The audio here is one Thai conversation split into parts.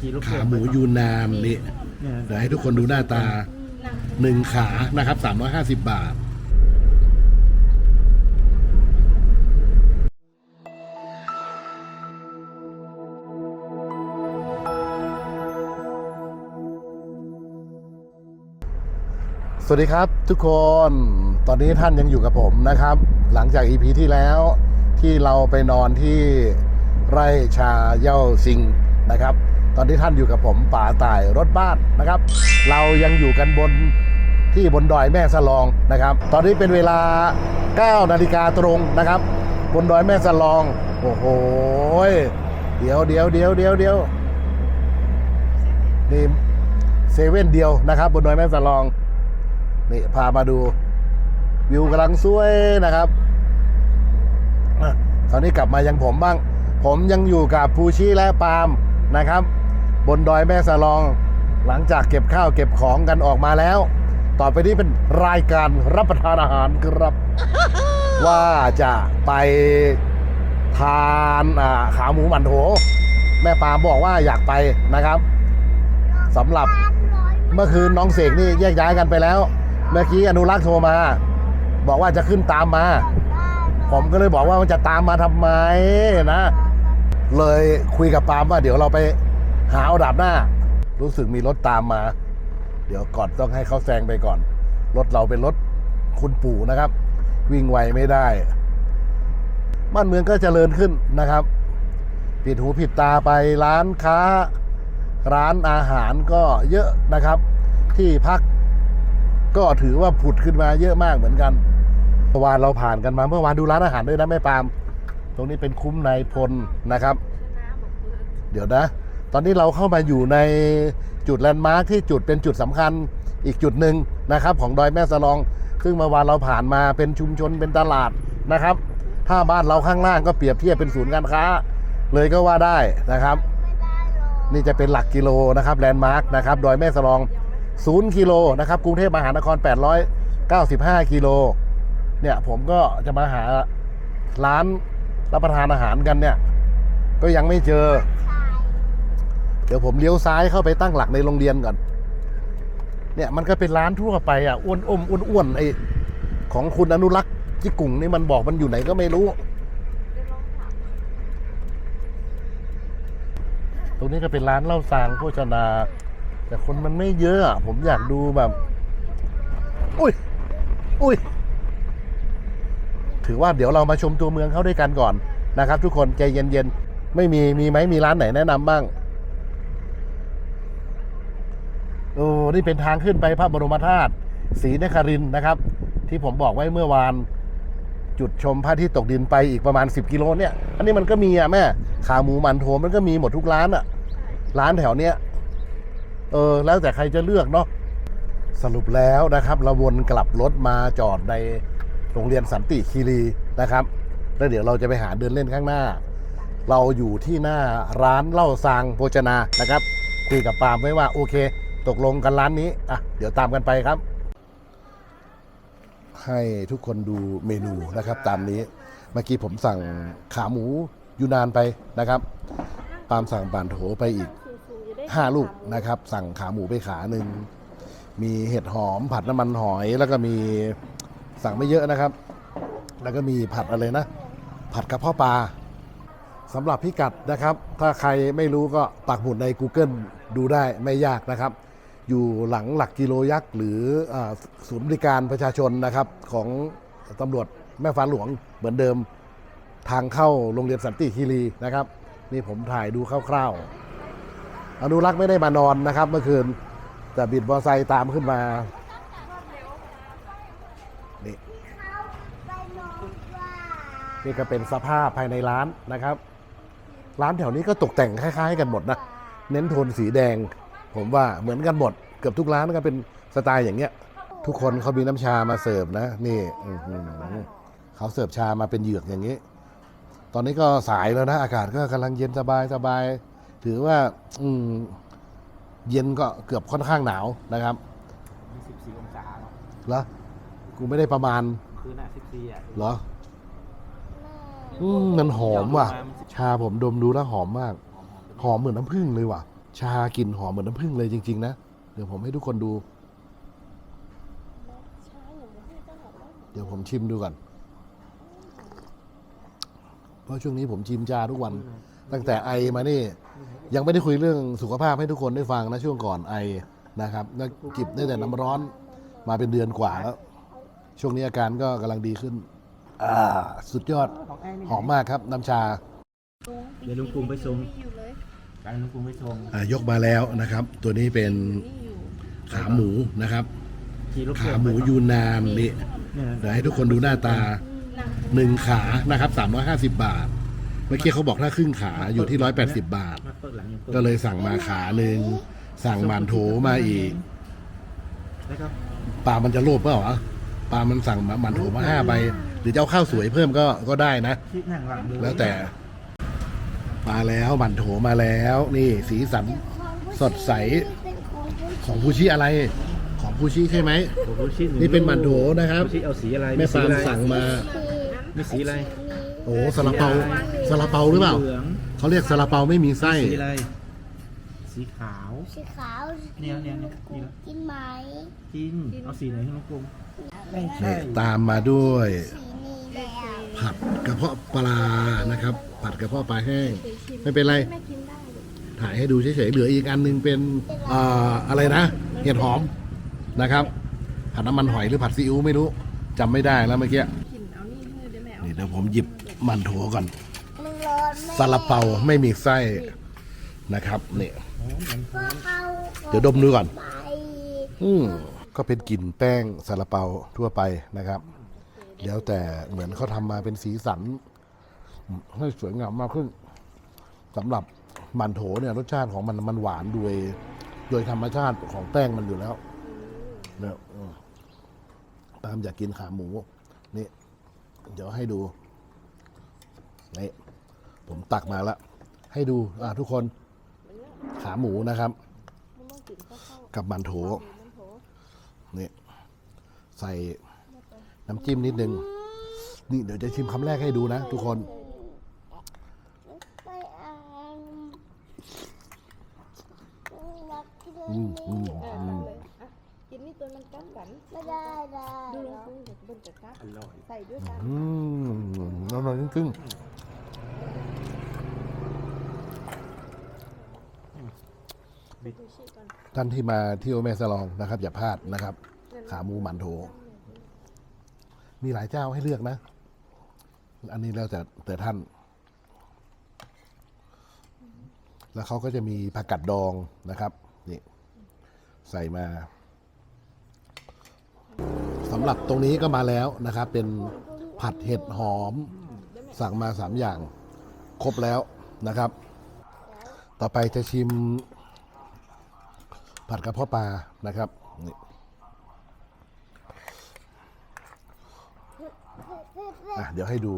กี่ลูกขาหมูยูนานนี่เนี่ยเดี๋ยวให้ทุกคนดูหน้าตาหนึ่งขานะครับ350บาทสวัสดีครับทุกคนตอนนี้ท่านยังอยู่กับผมนะครับ หลังจาก EP ที่แล้วที่เราไปนอนที่ไร่ชาเย่าซิงนะครับ ตอนนี้ท่านอยู่กับผมป่าตายรถบ้านนะครับ เรายังอยู่กันบนที่บนดอยแม่สลองนะครับ ตอนนี้เป็นเวลา 9 นาฬิกาตรงนะครับ บนดอยแม่สลอง โอ้โหเดี๋ยวเดี๋ยวเดี๋ยวเดี๋ยวเดี๋ยวนี่เซเว่นเดียวนะครับ บนดอยแม่สลองนี่พามาดู วิวกำลังสวยนะครับอะคราวนี้กลับมายังผมบ้าง ผมยังอยู่กับภูชิและปาล์มนะครับ บนดอยแม่สลอง หลังจากเก็บข้าวเก็บของกันออกมาแล้ว ต่อไปนี้เป็นรายการรับประทานอาหารครับ ว่าจะไปทานอ่าขาหมูหมันโถ แม่ปาล์มบอกว่าอยากไปนะครับสำหรับเมื่อคืนน้องเสกนี่แยกย้ายกันไปแล้ว เมื่อกี้อนุรักษ์โทรมา บอกว่าจะขึ้นตามมา ผมก็เลยบอกว่ามันจะตามมาทำไมนะ เลยคุยกับปาล์มว่าเดี๋ยวเราไป หาเอาดับหน้า รู้สึกมีรถตามมา เดี๋ยวก่อนต้องให้เขาแซงไปก่อน รถเราเป็นรถคุณปู่นะครับ วิ่งไวไม่ได้ บ้านเมืองก็เจริญขึ้นนะครับ ผิดหูผิดตาไปร้านค้า ร้านอาหารก็เยอะนะครับ ที่พักก็ถือว่าผุดขึ้นมาเยอะมากเหมือนกันเมื่อวานเราผ่านกันมาเมื่อวานดูร้านอาหารด้วยนะแม่ปาม ตรงนี้เป็นคุ้มนายพลนะครับ เดี๋ยวนะ ตอนนี้เราเข้ามาอยู่ในจุดแลนด์มาร์คที่จุดเป็นจุดสำคัญอีกจุดหนึ่งนะครับ ของดอยแม่สลอง ซึ่งเมื่อวานเราผ่านมาเป็นชุมชนเป็นตลาดนะครับ ถ้าบ้านเราข้างล่างก็เปรียบเทียบเป็นศูนย์การค้า เลยก็ว่าได้นะครับ นี่จะเป็นหลักกิโลนะครับแลนด์มาร์คนะครับดอยแม่สลอง0กิโลนะครับกรุงเทพมหานคร 895 กิโลเนี่ยผมก็จะมาหาร้านรับประทานอาหารกันเนี่ย ก็ยังไม่เจอ เดี๋ยวผมเลี้ยวซ้ายเข้าไปตั้งหลักในโรงเรียนก่อน เนี่ยมันก็เป็นร้านทั่วไปอะอ้วนอมอ้วนๆไอของคุณอนุรักษ์จิกุ่งนี่มันบอกมันอยู่ไหนก็ไม่รู้ ตรงนี้ก็เป็นร้านเหล้าซางโภชนา แต่คนมันไม่เยอะอะผมอยากดูแบบ อุ้ย อุ้ย ถือว่าเดี๋ยวเรามาชมตัวเมืองเขาด้วยกันก่อนนะครับ ทุกคนใจเย็นๆ ไม่มีมีไหมมีร้านไหนแนะนำบ้าง โอ้นี่เป็นทางขึ้นไปพระบรมธาตุศรีนครินนะครับ ที่ผมบอกไว้เมื่อวานจุดชมพระอาที่ตกดินไปอีกประมาณ 10 กิโลเนี่ย อันนี้มันก็มีอะแม่ ขาหมูมันโถมันก็มีหมดทุกร้านอะ ร้านแถวเนี้ย เออ แล้วแต่ใครจะเลือกเนาะ สรุปแล้วนะครับเราวนกลับรถมาจอดในโรงเรียนสันติคีรีนะครับ แล้วเดี๋ยวเราจะไปหาเดินเล่นข้างหน้า เราอยู่ที่หน้าร้านเหล้าซางโภชนานะครับ คุยกับปามไว้ว่าโอเค ตกลงกันร้านนี้อะเดี๋ยวตามกันไปครับ ให้ทุกคนดูเมนูนะครับ ตามนี้เมื่อกี้ผมสั่งขาหมูยูนานไปนะครับปามสั่งป่านโถไปอีก5ลูกนะครับ สั่งขาหมูไปขาหนึ่งมีเห็ดหอมผัดน้ำมันหอยแล้วก็มีสั่งไม่เยอะนะครับ แล้วก็มีผัดอะไรนะ ผัดกระเพาะปลาสำหรับพิกัดนะครับ ถ้าใครไม่รู้ก็ปักหมุดใน Google ดูได้ไม่ยากนะครับ อยู่หลังหลักกิโลยักษ์หรือศูนย์บริการประชาชนนะครับของตำรวจแม่ฟ้าหลวงเหมือนเดิมทางเข้าโรงเรียนสันติคีรีนะครับ นี่ผมถ่ายดูคร่าวๆ อนุรักษ์ไม่ได้มานอนนะครับ เมื่อคืนแต่บิดมอไซค์ตามขึ้นมานี่นี่ก็เป็นสภาพภายในร้านนะครับ ร้านแถวนี้ก็ตกแต่งคล้าย ๆ กันหมดนะ เน้นโทนสีแดง ผมว่าเหมือนกันหมด เกือบทุกร้านก็เป็นสไตล์อย่างเงี้ย ทุกคนเขามีน้ำชามาเสิร์ฟนะ นี่อื้อหือเขาเสิร์ฟชามาเป็นเหยือกอย่างนี้ ตอนนี้ก็สายแล้วนะ อากาศก็กำลังเย็นสบายสบาย ถือว่า อืมเย็นก็เกือบค่อนข้างหนาวนะครับมีสิบสี่องศาเนาะเหรอกูไม่ได้ประมาณ คืนน่ะสิบสี่อะเหรออืมมันหอมว่ะ ชาผมดมดูแล้วหอมมาก หอมเหมือนน้ำผึ้งเลยว่ะ ชากลิ่นหอมเหมือนน้ำผึ้งเลยจริง ๆ นะเดี๋ยวผมให้ทุกคนดู เดี๋ยวผมชิมดูก่อน เพราะช่วงนี้ผมชิมชาทุกวัน ตั้งแต่ไอมานี่ ยังไม่ได้คุยเรื่องสุขภาพให้ทุกคนได้ฟังนะช่วงก่อนไอนะครับแล้วจิบได้แต่น้ำร้อนมาเป็นเดือนกว่าแล้ว ช่วงนี้อาการก็กำลังดีขึ้น อ่า สุดยอดของแอ้นี่หอมมากครับ น้ำชา เดี๋ยวลุงกรุงไปส่งการลุง กรุงไปส่งอ่ายกมาแล้วนะครับ ตัวนี้เป็นขาหมูนะครับขี่รถขาหมูยูนนานนี่เนี่ยเดี๋ยวให้ทุกคนดูหน้าตาหนึ่งขานะครับ350บาท เมื่อกี้เขาบอกถ้าครึ่งขาอยู่ที่180บาทมาเปิดหลังยังปิดก็เลยสั่งมาขาหนึ่งสั่งหมันโถมาอีกแล้วก็ปลามันจะโลภเปล่าวะปลามันสั่งมาหมันโถมาห้าใบ หรือจะเอาข้าวสวยเพิ่มก็ก็ได้นะที่นั่งหลังดูแล้วแต่ มาแล้วหมันโถมาแล้ว นี่สีสันสดใสของผู้ชี้อะไร ของผู้ชี้ใช่ไหมโอ้โหชิ้นนี่เป็นหมันโถนะครับผู้ชี้เอาสีอะไรแม่ปาล์มสีอะไรสั่งมา มีสีอะไรโอ้ซาลาเปาซาลาเปาหรือเปล่าเหลืองเขาเรียกซาลาเปาไม่มีไส้สีอะไร สีขาว สีขาวเนี่ยเนี่ยเนี่ยนี่ละ กินไหมกิน เอาสีไหนให้ลุงกรุงไม่ใช่ นี่ตามมาด้วย สีนี้แล้ว ผัดกระเพาะปลานะครับ ผัดกระเพาะปลาแห้ง ไม่เป็นไรถ่ายให้ดูเฉยๆ เหลืออีกอันหนึงเป็นเอ่ออะไรนะ เห็ดหอมนะครับ ผัดน้ำมันหอยหรือผัดซีอิ๊วไม่รู้จำไม่ได้แล้วเมื่อกี้นี่เดี๋ยวผมหยิบมันโถก่อนมันร้อนไหมซาลาเปาไม่มีไส้นะครับนี่ก็เข้าเดี๋ยวดมดูก่อน ไป อืมก็เป็นกลิ่นแป้งซาลาเปาทั่วไปนะครับ แล้วแต่เหมือนเขาทำมาเป็นสีสัน ให้สวยงามมากขึ้นสำหรับมันโถเนี่ยรสชาติของมันมันหวานโดยโดยธรรมชาติของแป้งมันอยู่แล้วเนี่ยตามอยากกินขาหมู นี่ เดี๋ยวให้ดูนี่ผมตักมาล้วให้ดูอะทุกคนขาหมูนะครับ กับมันโถนี่ใส่ น้ำจิ้มนิดนึง นี่เดี๋ยวจะชิมคำแรกให้ดูนะทุกคนไปอ่านรักที่อืมอืมนี่อืม กินนี่ตัวมันกั้มกันไม่ได้ได้ดูลงพุงเด็กบนจะกัดอร่อยใส่ด้วยกันอืมอร่อยจริงดูชีก่อนๆท่านที่มาเที่ยวแม่สลองนะครับ อย่าพลาดนะครับ ขาหมูหมันโถ มีหลายเจ้าให้เลือกนะ อันนี้แล้วแต่แต่ท่าน แล้วเขาก็จะมีผักกัดดองนะครับนี่ใส่มาสำหรับตรงนี้ก็มาแล้วนะครับ เป็นผัดเห็ดหอม สั่งมาสามอย่าง ครบแล้วนะครับ ต่อไปจะชิมผัดกระเพาะปลานะครับนี่ อะเดี๋ยวให้ดู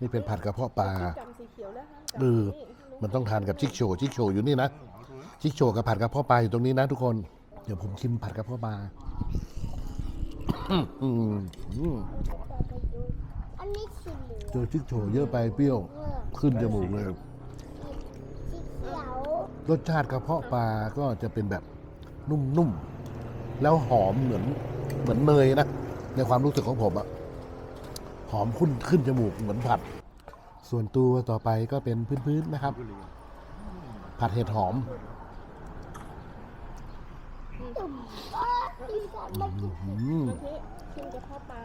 นี่เป็นผัดกระเพาะปลาจำสีเขียวแล้วฮะเออมันต้องทานกับชิกโชว์ชิกโชว์อยู่นี่นะชิกโชว์กับผัดกระเพาะปลาอยู่ตรงนี้นะทุกคน เดี๋ยวผมชิมผัดกระเพาะปลาอืมอืมอืมอันนี้สีเหลืองเจอชิกโชว์เยอะไปเปรี้ยว ขึ้นจมูกเลย สีเขียวรสชาติกระเพาะปลาก็จะเป็นแบบนุ่มๆ แล้วหอมเหมือนเหมือนเนยนะ ในความรู้สึกของผมอะ หอมขึ้นขึ้นจมูกเหมือนผัด ส่วนตัวต่อไปก็เป็นพื้นๆนะครับ ผัดเห็ดหอมอ้าสีสันมันกินอืมนี่ชิมกระเพาะปลา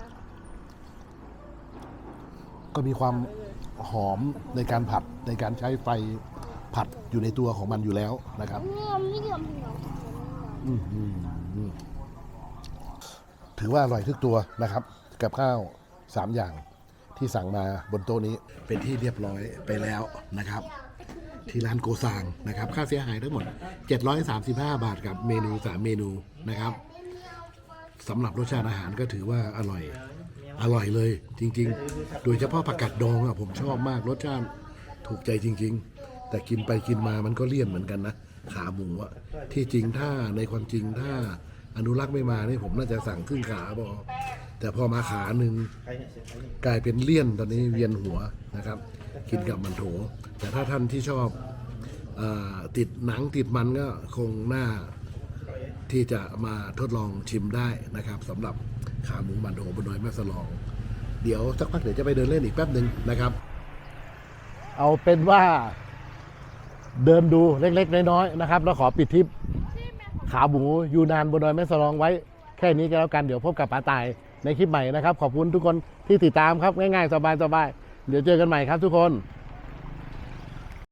ก็มีความหอมในการผัดในการใช้ไฟผัดอยู่ในตัวของมันอยู่แล้วนะครับเนี่ยไม่ยอมเหนียวอืมอืมอืมถือว่าอร่อยทุกตัวนะครับ กับข้าว สามอย่างที่สั่งมาบนโต๊ะนี้เป็นที่เรียบร้อยไปแล้วนะครับ ที่ร้านโกซางนะครับ ค่าเสียหายทั้งหมด 735 บาทกับเมนู 3 เมนูนะครับสำหรับรสชาติอาหารก็ถือว่าอร่อยอร่อยเลยจริง ๆ โดยเฉพาะผักกัดดองอะผมชอบมากรสชาติถูกใจจริง ๆ แต่กินไปกินมามันก็เลี่ยนเหมือนกันนะขาหมูอะที่จริงถ้าในความจริงถ้าอนุรักษ์ไม่มานี่ผมน่าจะสั่งครึ่งขาบอ แต่พอมาขาหนึ่งกลายเป็นเลี่ยนตอนนี้เวียนหัวนะครับ กินกับมันโถ แต่ถ้าท่านที่ชอบอติดหนังติดมันก็คงน่าที่จะมาทดลองชิมได้นะครับสำหรับขาหมูมันโถบนดอยแม่สลอง เดี๋ยวสักพักเดี๋ยวจะไปเดินเล่นอีกแป๊บหนึ่งนะครับ เอาเป็นว่าเดินดูเล็กๆ น้อยๆนะครับ แล้วขอปิดทริปขาหมูยูนานบนดอยแม่สลองไว้แค่นี้ก็แล้วกันเดี๋ยวพบกับป๋าตาย ในคลิปใหม่นะครับ ขอบคุณทุกคนที่ติดตามครับง่ายๆสบายๆเดี๋ยวเจอกันใหม่ครับทุกคน